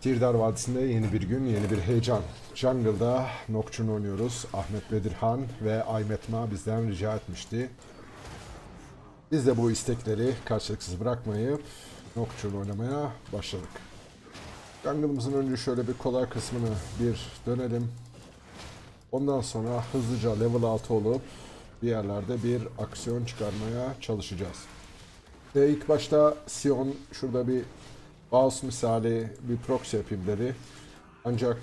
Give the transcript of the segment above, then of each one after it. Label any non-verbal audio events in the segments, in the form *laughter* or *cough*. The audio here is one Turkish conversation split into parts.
Tirdar Vadisi'nde yeni bir gün, yeni bir heyecan. Jungle'da Nocturne oynuyoruz. Ahmet Bedirhan ve Aymetma bizden rica etmişti. Biz de bu istekleri karşılıksız bırakmayıp Nocturne oynamaya başladık. Jungle'ımızın önce şöyle bir kolay kısmını bir dönelim. Ondan sonra hızlıca level 6 olup bir yerlerde bir aksiyon çıkarmaya çalışacağız. Ve ilk başta Sion şurada bir Baus misali bir proxy yapayım dedi. Ancak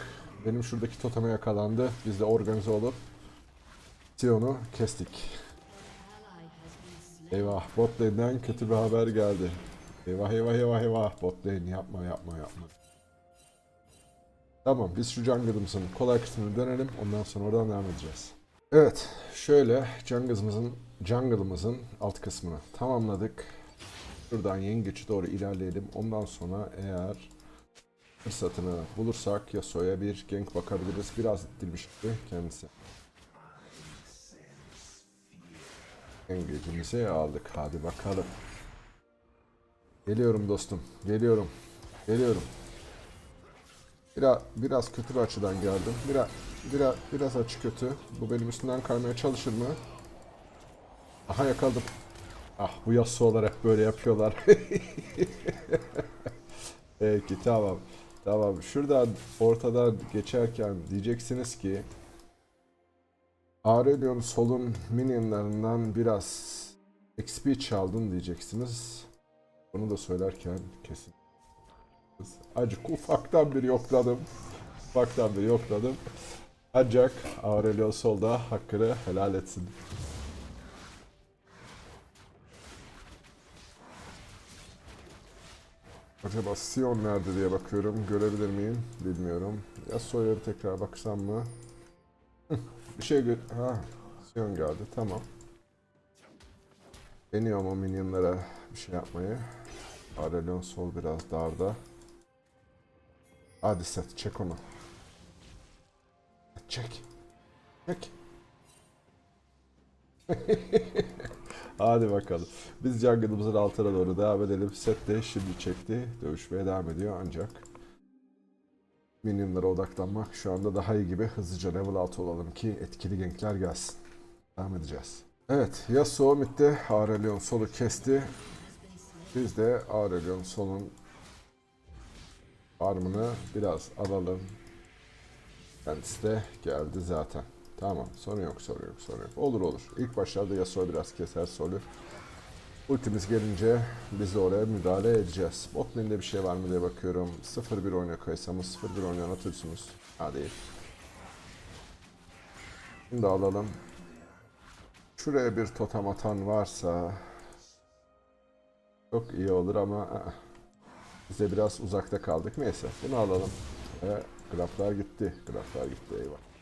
benim şuradaki toteme yakalandı. Biz de organize olup Sion'u kestik. Eyvah bot lane'den kötü bir haber geldi. Eyvah eyvah eyvah eyvah bot lane yapma yapma yapma. Tamam biz şu jungle'ımızın kolay kısmını dönelim ondan sonra oradan devam edeceğiz. Evet şöyle jungle'ımızın jungle'ımızın alt kısmını tamamladık. Şuradan yengeçe doğru ilerleyelim. Ondan sonra eğer fırsatını bulursak Yasuo'ya bir gank bakabiliriz. Biraz ittirmişti kendisi. Engagemizi aldık. Hadi bakalım. Geliyorum dostum. Geliyorum. Geliyorum. Biraz biraz kötü bir açıdan geldim. Biraz biraz biraz açı kötü. Bu benim üstünden kaymaya çalışır mı? Aha yakaladım. Ah bu Yasuo'lar hep böyle yapıyorlar. *laughs* Peki tamam. Tamam. Şuradan ortadan geçerken diyeceksiniz ki Aurelion Sol'un minionlarından biraz XP çaldın diyeceksiniz. Bunu da söylerken kesin. Acık ufaktan bir yokladım. Ufaktan bir yokladım. Ancak Aurelion Sol da hakkını helal etsin. Acaba Sion nerede diye bakıyorum. Görebilir miyim? Bilmiyorum. Yasuo'ya bir tekrar baksam mı? Bir şey gör... Ha, Sion geldi. Tamam. Deniyorum o minyonlara bir şey yapmayı. Aurelion sol biraz darda. Hadi set çek onu. Çek. Çek. *laughs* Hadi bakalım. Biz jungle'ımızın altına doğru devam edelim. Set de şimdi çekti. Dövüşmeye devam ediyor ancak minyonlara odaklanmak şu anda daha iyi gibi. Hızlıca level 6 olalım ki etkili gankler gelsin. Devam edeceğiz. Evet Yasuo midde Aurelion solu kesti. Biz de Aurelion solun farmını biraz alalım. Kendisi de geldi zaten. Tamam sorun yok sorun yok sorun yok. Olur olur. İlk başlarda Yasuo biraz keser solü. Ultimiz gelince biz de oraya müdahale edeceğiz. Bot lane'de bir şey var mı diye bakıyorum. 0-1 oynuyor Kaysamız. 0-1 oynayan atıyorsunuz. Ha değil. Şimdi alalım. Şuraya bir totem atan varsa çok iyi olur ama aa, biz de biraz uzakta kaldık. Neyse bunu alalım. Ve graflar gitti. Graflar gitti eyvah.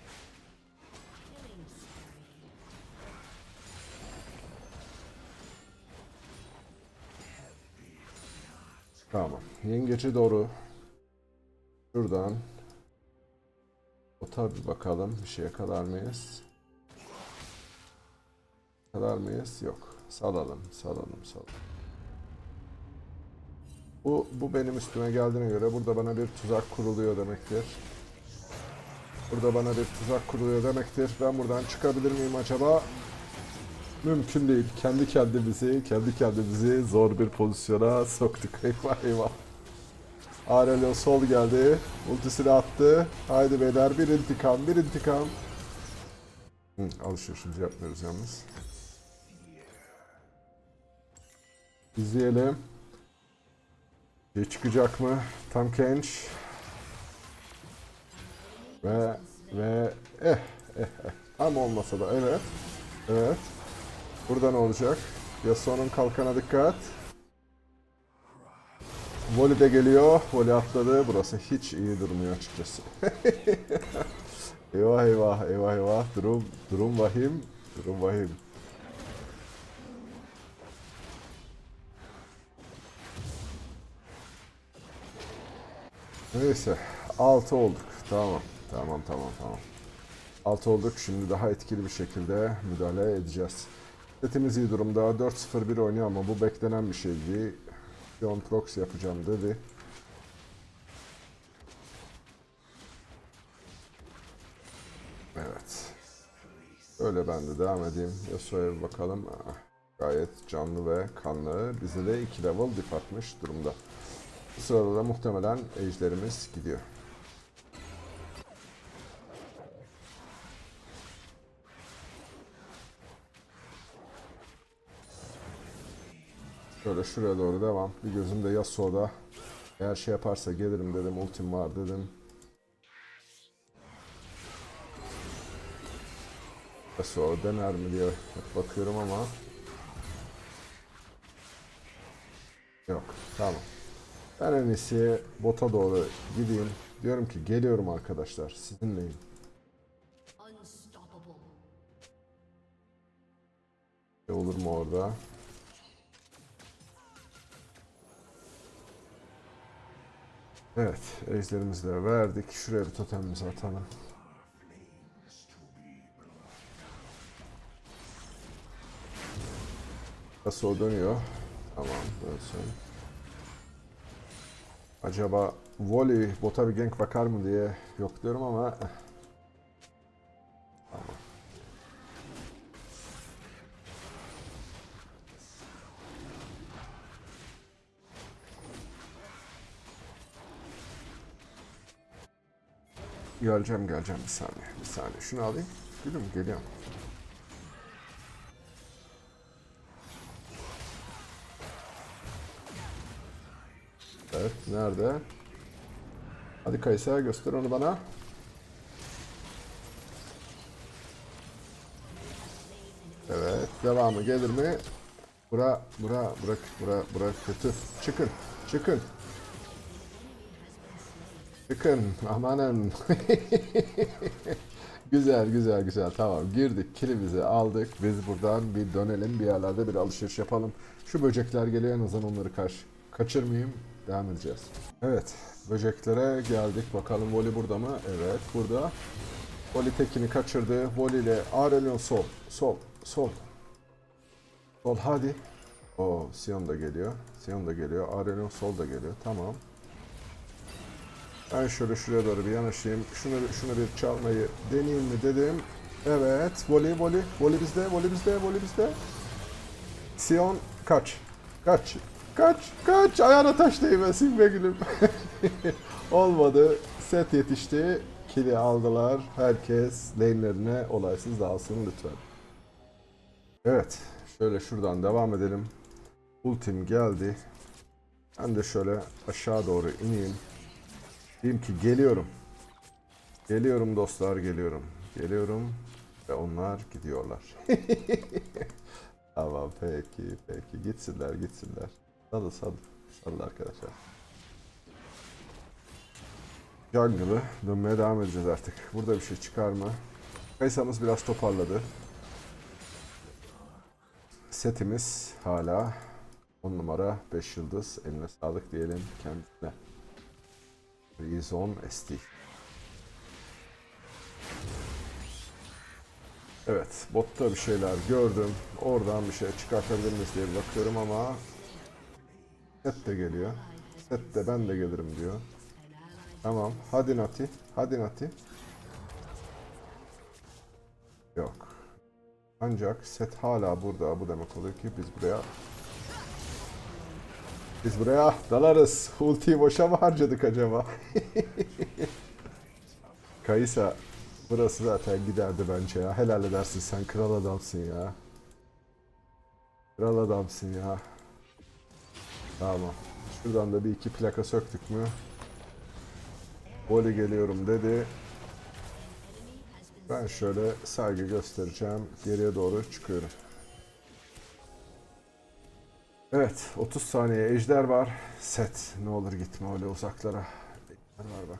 Tamam. Yengeci doğru. Şuradan. O tabi bakalım. Bir şeye kadar mıyız? Kadar mıyız? Yok. Salalım. Salalım. Salalım. Bu, bu benim üstüme geldiğine göre burada bana bir tuzak kuruluyor demektir. Burada bana bir tuzak kuruluyor demektir. Ben buradan çıkabilir miyim acaba? Mümkün değil. Kendi kendimizi, kendi kendimizi zor bir pozisyona soktuk. *laughs* Eyvah eyvah. Aurelio sol geldi. Ultisini attı. Haydi beyler bir intikam, bir intikam. Hı, alışverişimizi yapmıyoruz yalnız. İzleyelim. Şey çıkacak mı? Tam Kench. Ve ve eh eh eh. Tam olmasa da evet. Evet. Burada ne olacak? Yasuo'nun kalkana dikkat. Voli de geliyor. Voli atladı. Burası hiç iyi durmuyor açıkçası. *laughs* eyvah eyvah eyvah eyvah. Durum durum vahim. Durum vahim. Neyse. 6 olduk. Tamam. Tamam tamam tamam. 6 olduk. Şimdi daha etkili bir şekilde müdahale edeceğiz. Setimiz iyi durumda. 4-0-1 oynuyor ama bu beklenen bir şeydi. John Prox yapacağım dedi. Evet. Öyle ben de devam edeyim. Yasuo'ya bakalım. Aa, gayet canlı ve kanlı. Bize de 2 level dip atmış durumda. Bu sırada da muhtemelen ejderimiz gidiyor. Şöyle şuraya doğru devam. Bir gözüm de Yasuo'da. Eğer şey yaparsa gelirim dedim. Ultim var dedim. Yasuo dener mi diye bakıyorum ama. Yok. Tamam. Ben en iyisi bota doğru gideyim. Diyorum ki geliyorum arkadaşlar. Sizinleyim. Ne olur mu orada? Evet, ejderimizi de verdik. Şuraya bir totemimizi atalım. Nasıl dönüyor? Tamam, dönsün. Acaba volley bota bir gank bakar mı diye yok diyorum ama Geleceğim geleceğim. Bir saniye bir saniye. Şunu alayım. Gülüm geliyorum Evet nerede? Hadi Kaysa göster onu bana. Evet devamı gelir mi? Bura bura bırak bura bura kötü. Çıkın çıkın Çıkın amanın. *laughs* güzel güzel güzel tamam girdik kilimizi aldık. Biz buradan bir dönelim bir yerlerde bir alışveriş yapalım. Şu böcekler geliyor en azından onları kaç kaçırmayayım. Devam edeceğiz. Evet böceklere geldik. Bakalım Voli burada mı? Evet burada. Voli tekini kaçırdı. Voli ile Aurelion sol. Sol. Sol. Sol hadi. O Sion da geliyor. Sion da geliyor. Aurelion sol da geliyor. Tamam. Ben şöyle şuraya doğru bir yanaşayım. Şunu, şunu bir çalmayı deneyeyim mi dedim. Evet. Voli, voli. Voli bizde, voli bizde, voli bizde. Sion kaç. Kaç. Kaç, kaç. Ayağına taş değmesin be gülüm. *laughs* Olmadı. Set yetişti. Kili aldılar. Herkes lane'lerine olaysız dağılsın lütfen. Evet. Şöyle şuradan devam edelim. Ultim geldi. Ben de şöyle aşağı doğru ineyim. Diyeyim ki geliyorum. Geliyorum dostlar geliyorum. Geliyorum ve onlar gidiyorlar. *laughs* tamam peki peki gitsinler gitsinler. Salı salı salı arkadaşlar. Jungle'ı dönmeye devam edeceğiz artık. Burada bir şey çıkar mı? Kaysamız biraz toparladı. Setimiz hala 10 numara 5 yıldız. Eline sağlık diyelim kendisine. Rizon ST. Evet, botta bir şeyler gördüm. Oradan bir şey çıkartabilir miyiz diye bakıyorum ama Set de geliyor. Set de ben de gelirim diyor. Tamam, hadi Nati, hadi Nati. Yok. Ancak set hala burada. Bu demek oluyor ki biz buraya biz buraya dalarız. *laughs* Ultiyi boşa mı harcadık acaba? *laughs* Kaysa burası zaten giderdi bence ya. Helal edersin sen kral adamsın ya. Kral adamsın ya. Tamam. Şuradan da bir iki plaka söktük mü? Voli geliyorum dedi. Ben şöyle saygı göstereceğim. Geriye doğru çıkıyorum. Evet 30 saniye ejder var. Set ne olur gitme öyle uzaklara. Ejder var bak.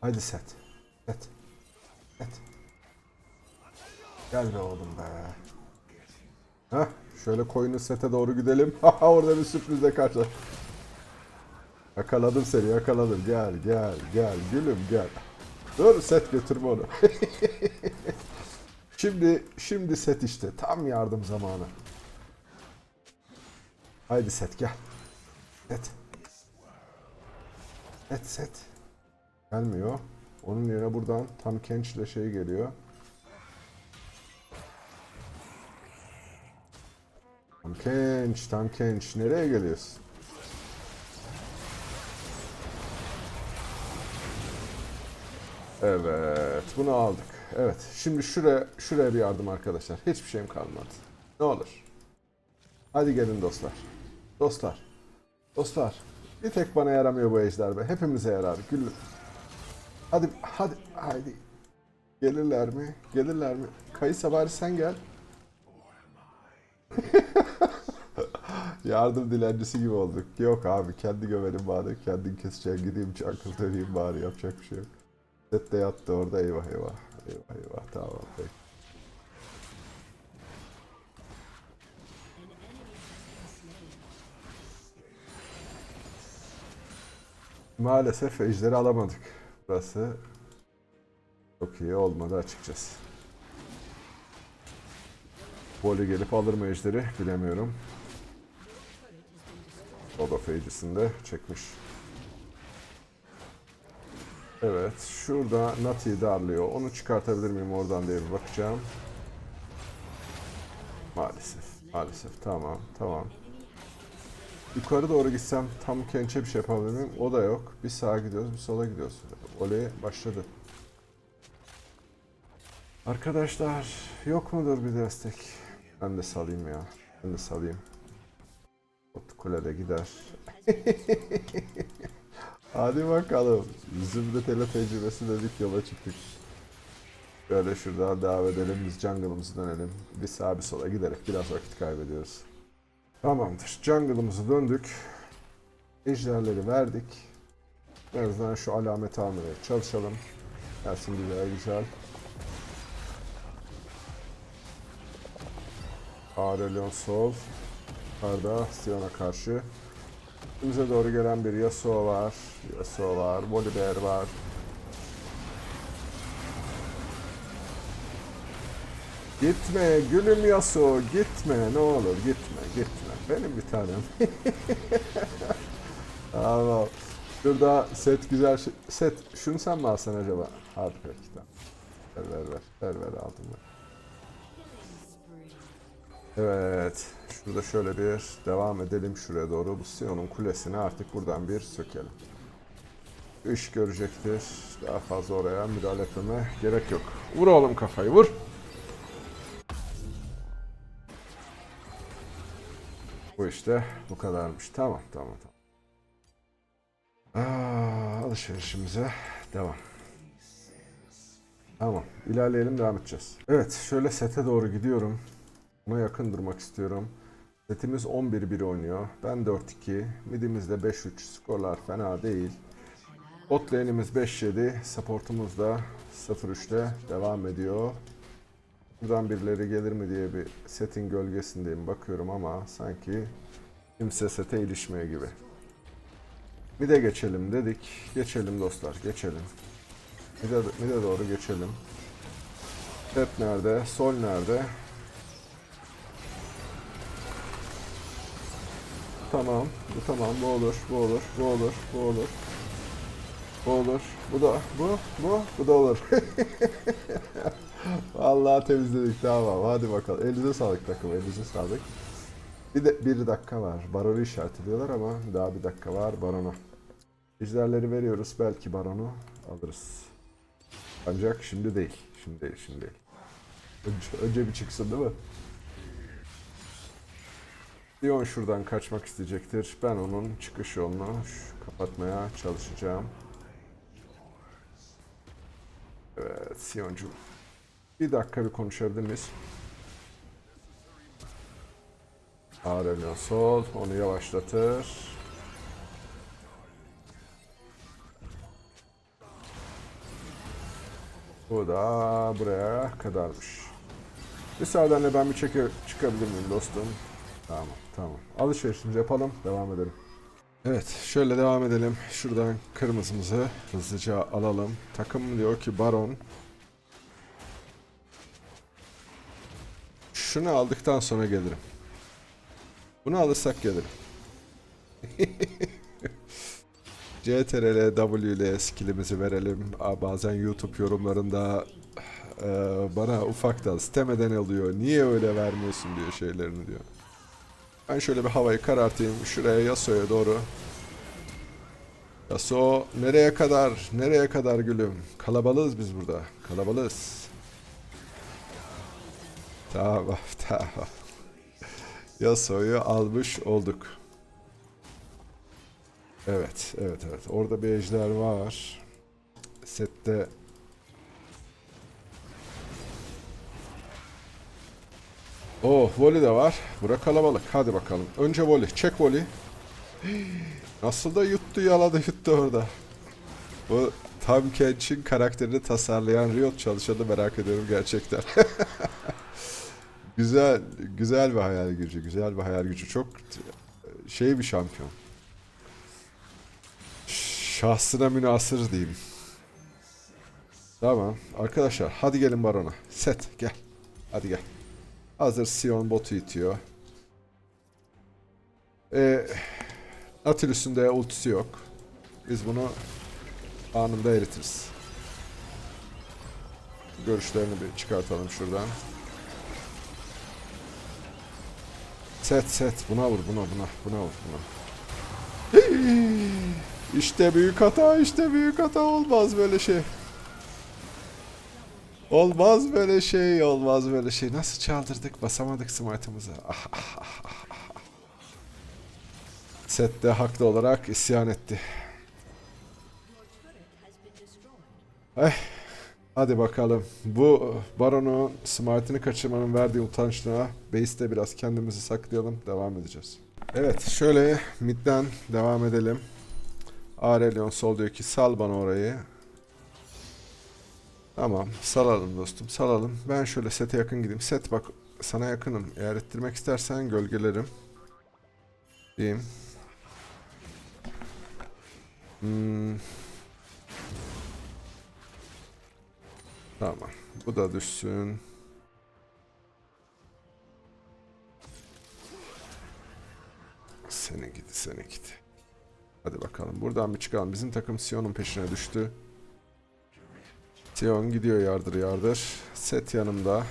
Haydi set. Set. Set. Gel be oğlum be. Heh, şöyle koyunu sete doğru gidelim. *laughs* Orada bir sürprizle karşı. Yakaladım seni yakaladım. Gel gel gel gülüm gel. Dur set götürme onu. *laughs* Şimdi şimdi set işte. Tam yardım zamanı. Haydi set gel. Set. Set set. Gelmiyor. Onun yerine buradan tam Kench ile şey geliyor. Tam Kench, tam Kench. Nereye geliyorsun? Evet, bunu aldık. Evet, şimdi şuraya şuraya bir yardım arkadaşlar. Hiçbir şeyim kalmadı. Ne olur. Hadi gelin dostlar. Dostlar. Dostlar. Bir tek bana yaramıyor bu ejder be. Hepimize yarar. Gül. Hadi hadi haydi. Gelirler mi? Gelirler mi? Kayısa bari sen gel. *laughs* Yardım dilencisi gibi olduk. Yok abi kendi gömelim bari. Kendin keseceksin. Gideyim çakıl döneyim bari. Yapacak bir şey yok. Set yattı orada. Eyvah eyvah. Eyvah eyvah. Tamam peki. Maalesef ejderi alamadık. Burası çok iyi olmadı açıkçası. Voli gelip alır mı ejderi bilemiyorum. O da fage'sinde çekmiş. Evet, şurada Nati'yi darlıyor. Onu çıkartabilir miyim oradan diye bir bakacağım. Maalesef, maalesef. Tamam, tamam. Yukarı doğru gitsem tam kençe bir şey yapabilir miyim? O da yok. Bir sağa gidiyoruz, bir sola gidiyoruz. Oley başladı. Arkadaşlar, yok mudur bir destek? Ben de salayım ya. Ben de salayım. Ot kulede gider. *laughs* Hadi bakalım. Zümrüt ele tecrübesi dedik yola çıktık. Böyle şuradan devam edelim. Biz jungle'ımızı dönelim. Bir sağa bir sola giderek biraz vakit kaybediyoruz. Tamamdır. Jungle'ımızı döndük. Ejderleri verdik. En azından şu alameti almaya çalışalım. Gelsin güzel güzel. Aurelion Sol. Yukarıda Sion'a karşı. Bize doğru gelen bir Yasuo var. Yasuo var. Volibear var. Gitme gülüm Yasuo gitme ne olur gitme gitme benim bir tanem. *laughs* tamam. Şurada set güzel şey- set şunu sen mi alsan acaba? Hadi peki tamam. Ver ver ver ver ver aldım ben. Evet. Şurada şöyle bir devam edelim şuraya doğru. Bu Sion'un kulesini artık buradan bir sökelim. İş görecektir. Daha fazla oraya müdahale etmeme gerek yok. Vur oğlum kafayı vur. Bu işte bu kadarmış. Tamam tamam tamam. Aa, alışverişimize devam. Tamam. ilerleyelim devam edeceğiz. Evet şöyle sete doğru gidiyorum. Buna yakın durmak istiyorum. Setimiz 11-1 oynuyor. Ben 4-2. Midimizde 5-3. Skorlar fena değil. Bot lane'imiz 5-7. Supportumuz da 0-3'te devam ediyor. Buradan birileri gelir mi diye bir setin gölgesindeyim bakıyorum ama sanki kimse sete ilişmiyor gibi. Bir de geçelim dedik. Geçelim dostlar geçelim. Bir de, bir de doğru geçelim. Set nerede? Sol nerede? Tamam. Bu tamam. Bu olur. Bu olur. Bu olur. Bu olur. Bu olur. Bu da. Bu. Bu. Bu da olur. *laughs* Vallahi temizledik. Tamam. Hadi bakalım. Elinize sağlık takım. Elinize sağlık. Bir de bir dakika var. Baronu işaretliyorlar ama daha bir dakika var barona. Ejderleri veriyoruz. Belki baronu alırız. Ancak şimdi değil. Şimdi değil. Şimdi değil. Önce, önce bir çıksın değil mi? Leon şuradan kaçmak isteyecektir. Ben onun çıkış yolunu kapatmaya çalışacağım. Evet, Sioncu. Bir dakika bir konuşabilir miyiz? Aurelion sol, onu yavaşlatır. Bu da buraya kadarmış. Müsaadenle ben bir çeke çıkabilir miyim dostum? Tamam, tamam. Alışverişimizi yapalım, devam edelim. Evet, şöyle devam edelim. Şuradan kırmızımızı hızlıca alalım. Takım diyor ki Baron. Şunu aldıktan sonra gelirim. Bunu alırsak gelirim. *laughs* CTRL W ile skillimizi verelim. Aa, Bazen YouTube yorumlarında e, bana ufaktan sitemeden alıyor. Niye öyle vermiyorsun diyor şeylerini diyor. Ben şöyle bir havayı karartayım. Şuraya Yasuo'ya doğru. Yasuo nereye kadar? Nereye kadar gülüm? Kalabalığız biz burada. Kalabalığız. Tamam *laughs* tamam. Yasuo'yu almış olduk. Evet, evet, evet. Orada bir ejder var. Sette Oh, voli de var. Bura kalabalık. Hadi bakalım. Önce voli. Çek voli. Nasıl da yuttu, yaladı, yuttu orada. Bu Tam Kench'in karakterini tasarlayan Riot çalışanı merak ediyorum gerçekten. *laughs* güzel, güzel bir hayal gücü, güzel bir hayal gücü. Çok şey bir şampiyon. Şahsına münasır diyeyim. Tamam. Arkadaşlar hadi gelin barona. Set gel. Hadi gel. Hazır Sion botu itiyor. Ee, Nautilus'un de ultisi yok. Biz bunu anında eritiriz. Görüşlerini bir çıkartalım şuradan. Set set buna vur buna buna buna vur buna. İşte büyük hata işte büyük hata olmaz böyle şey. Olmaz böyle şey olmaz böyle şey. Nasıl çaldırdık basamadık smite'ımızı. Ah, ah, ah, ah, ah. Set de haklı olarak isyan etti. Eh, hadi bakalım. Bu Baron'un Smart'ını kaçırmanın verdiği utançla base'te biraz kendimizi saklayalım. Devam edeceğiz. Evet şöyle midden devam edelim. Aurelion sol diyor ki sal bana orayı. Tamam salalım dostum salalım. Ben şöyle sete yakın gideyim. Set bak sana yakınım. Eğer ettirmek istersen gölgelerim. Diyeyim. Hmm. Tamam. Bu da düşsün. Seni gidi seni gidi. Hadi bakalım buradan bir çıkalım. Bizim takım Sion'un peşine düştü. Sion gidiyor yardır yardır. Set yanımda.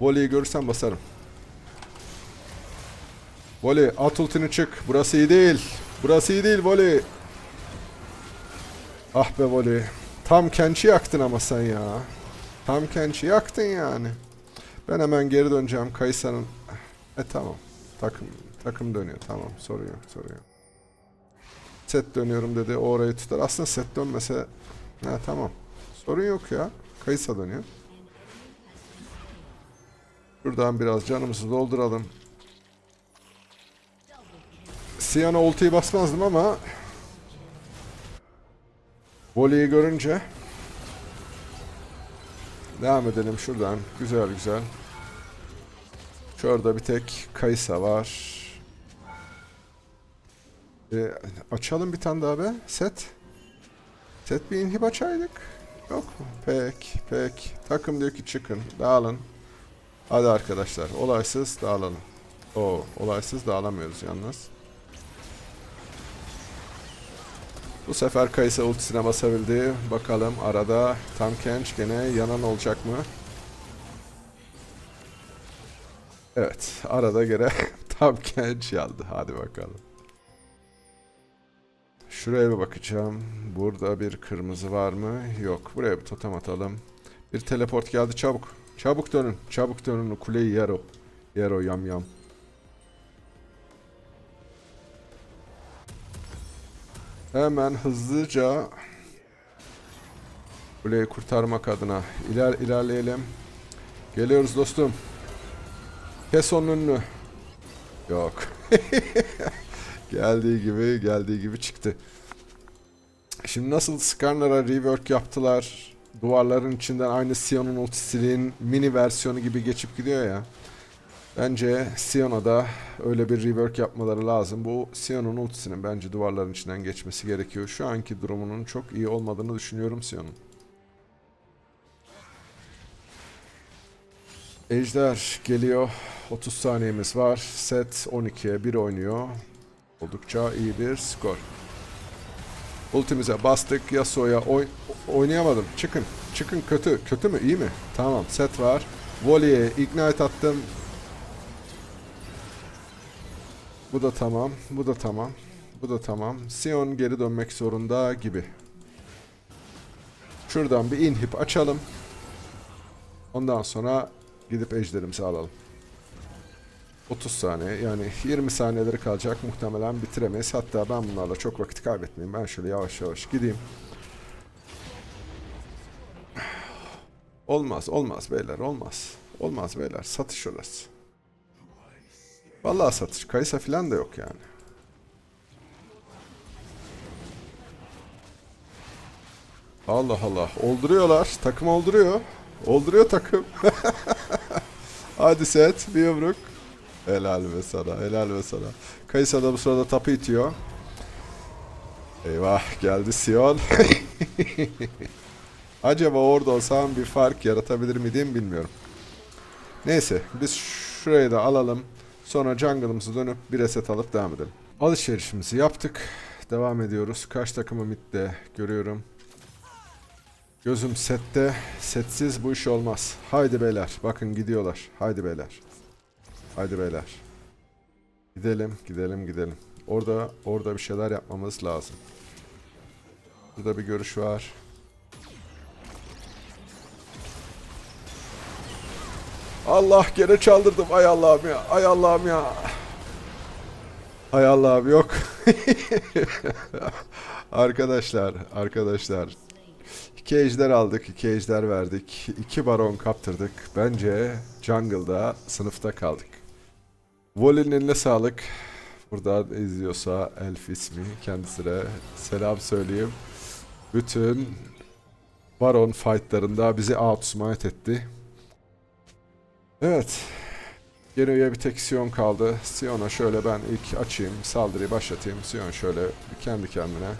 Volley'i görürsem basarım. Volley at ultini çık. Burası iyi değil. Burası iyi değil Volley. Ah be Volley. Tam Kench'i yaktın ama sen ya. Tam Kench'i yaktın yani. Ben hemen geri döneceğim Kayısa'nın. E tamam. Takım takım dönüyor. Tamam sorun yok. Set dönüyorum dedi. O orayı tutar. Aslında set dönmese ha tamam. Sorun yok ya. Kayısa dönüyor. Buradan biraz canımızı dolduralım. Siyan'a ultiyi basmazdım ama Voleyi görünce Devam edelim şuradan. Güzel güzel. Şurada bir tek Kaysa var. Ee, açalım bir tane daha be. Set. Set bir inhib açaydık. Yok mu? Pek, pek. Takım diyor ki çıkın, dağılın. Hadi arkadaşlar, olaysız dağılalım. Oo, olaysız dağılamıyoruz yalnız. Bu sefer Kaysa ultisine basabildi. Bakalım arada Tam Kench gene yanan olacak mı? Evet, arada gene *laughs* Tam Kench yandı. Hadi bakalım. Şuraya bir bakacağım. Burada bir kırmızı var mı? Yok. Buraya bir totem atalım. Bir teleport geldi çabuk. Çabuk dönün. Çabuk dönün. Kuleyi yer o. Yer o yam yam. Hemen hızlıca kuleyi kurtarmak adına iler ilerleyelim. Geliyoruz dostum. Kes onun önünü. Yok. *laughs* geldiği gibi geldiği gibi çıktı. Şimdi nasıl Skarner'a rework yaptılar. Duvarların içinden aynı Sion'un ultisinin mini versiyonu gibi geçip gidiyor ya. Bence Sion'a da öyle bir rework yapmaları lazım. Bu Sion'un ultisinin bence duvarların içinden geçmesi gerekiyor. Şu anki durumunun çok iyi olmadığını düşünüyorum Sion'un. Ejder geliyor. 30 saniyemiz var. Set 12'ye 1 oynuyor. Oldukça iyi bir skor. Ultimize bastık. Yasuo'ya oy- oynayamadım. Çıkın. Çıkın kötü. Kötü mü? İyi mi? Tamam. Set var. Volley'e ignite attım. Bu da tamam. Bu da tamam. Bu da tamam. Sion geri dönmek zorunda gibi. Şuradan bir inhip açalım. Ondan sonra gidip ejderimizi alalım. 30 saniye yani 20 saniyeleri kalacak muhtemelen bitiremeyiz. Hatta ben bunlarla çok vakit kaybetmeyeyim. Ben şöyle yavaş yavaş gideyim. Olmaz olmaz beyler olmaz. Olmaz beyler satış orası. Vallahi satış. Kayısa falan da yok yani. Allah Allah. Olduruyorlar. Takım olduruyor. Olduruyor takım. *laughs* Hadi set. Bir yumruk. Helal be sana. Helal be sana. Kayısa da bu sırada tapı itiyor. Eyvah geldi Sion. *laughs* Acaba orada olsam bir fark yaratabilir miydim bilmiyorum. Neyse biz şurayı da alalım. Sonra jungle'ımızı dönüp bir reset alıp devam edelim. Alışverişimizi yaptık. Devam ediyoruz. Kaç takımı midde görüyorum. Gözüm sette. Setsiz bu iş olmaz. Haydi beyler. Bakın gidiyorlar. Haydi beyler. Haydi beyler. Gidelim, gidelim, gidelim. Orada, orada bir şeyler yapmamız lazım. Burada bir görüş var. Allah gene çaldırdım. Ay Allah'ım ya. Ay Allah'ım ya. Ay Allah'ım yok. *laughs* arkadaşlar, arkadaşlar. İki ejder aldık, iki ejder verdik. iki baron kaptırdık. Bence jungle'da sınıfta kaldık. Voli'nin eline sağlık. Burada izliyorsa Elf ismi kendisine selam söyleyeyim. Bütün baron fightlarında bizi outsmite etti. Evet. Geriye bir tek Sion kaldı. Sion'a şöyle ben ilk açayım, saldırıyı başlatayım. Sion şöyle kendi kendine.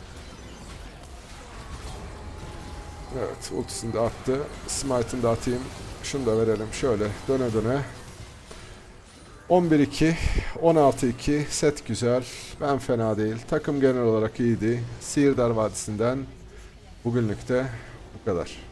Evet, ultisini de attı. Smite'ını da atayım. Şunu da verelim şöyle döne döne. 11-2, 16-2 set güzel. Ben fena değil. Takım genel olarak iyiydi. Sihirdar Vadisi'nden bugünlük de bu kadar.